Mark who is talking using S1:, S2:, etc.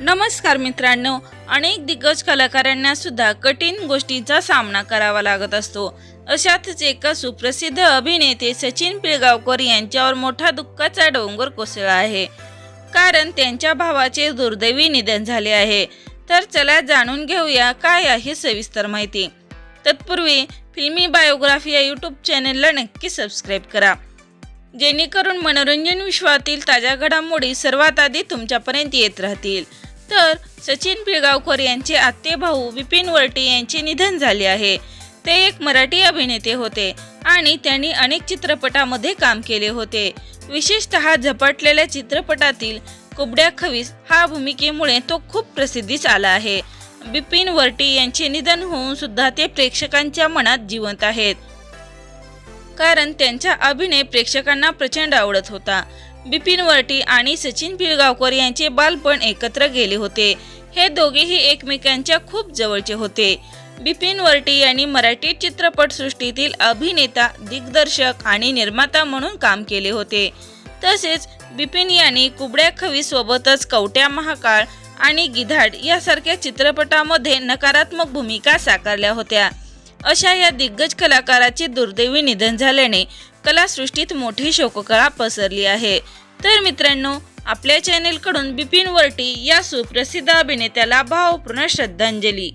S1: नमस्कार मित्रांनो अनेक दिग्गज कलाकारांना सुद्धा कठीण गोष्टींचा सामना करावा लागत असतो. अशातच एका सुप्रसिद्ध अभिनेते सचिन पिळगावकर यांच्यावर मोठा दुःखाचा डोंगर कोसळला आहे. कारण त्यांच्या भावाचे दुर्दैवी निधन झाले आहे. तर चला जाणून घेऊया काय आहे सविस्तर माहिती. तत्पूर्वी फिल्मी बायोग्राफी या यूट्यूब चॅनलला नक्की सबस्क्राईब करा. जेणेकरून मनोरंजन विश्वातील ताज्या घडामोडी सर्वात आधी तुमच्यापर्यंत येत राहतील. तर सचिन पिळगावकर यांचे आत्ते भाऊ विपिन वरटे यांचे निधन झाले आहे. ते एक मराठी अभिनेते होते आणि त्यांनी अनेक चित्रपटामध्ये काम केले होते. विशेषतः झपाटलेल्या चित्रपटातील कुबड्या खवीस हा भूमिकेमुळे तो खूप प्रसिद्धीस आला आहे. बिपिन वर्टी यांचे निधन होऊन सुद्धा ते प्रेक्षकांच्या मनात जिवंत आहेत. कारण त्यांचा अभिनय प्रेक्षकांना प्रचंड आवडत होता. बिपिन वर्टी आणि सचिन पिळगावकर यांचे बालपण एकत्र गेले होते. हे दोघेही एकमेकांच्या खूप जवळचे होते. बिपिन वर्टी यांनी मराठी चित्रपटसृष्टीतील अभिनेता दिग्दर्शक आणि निर्माता म्हणून काम केले होते. तसेच बिपिन यांनी कुबड्या खवी सोबतच कवट्या महाकाळ आणि गिधाड यासारख्या चित्रपटामध्ये नकारात्मक भूमिका साकारल्या होत्या. अशा या दिग्गज कलाकाराचे दुर्दैवी निधन झाल्याने कलासृष्टीत मोठी शोककळा पसरली आहे. तर मित्रांनो आपल्या चॅनेलकडून बिपिन वर्टी या सुप्रसिद्ध अभिनेत्याला भावपूर्ण श्रद्धांजली.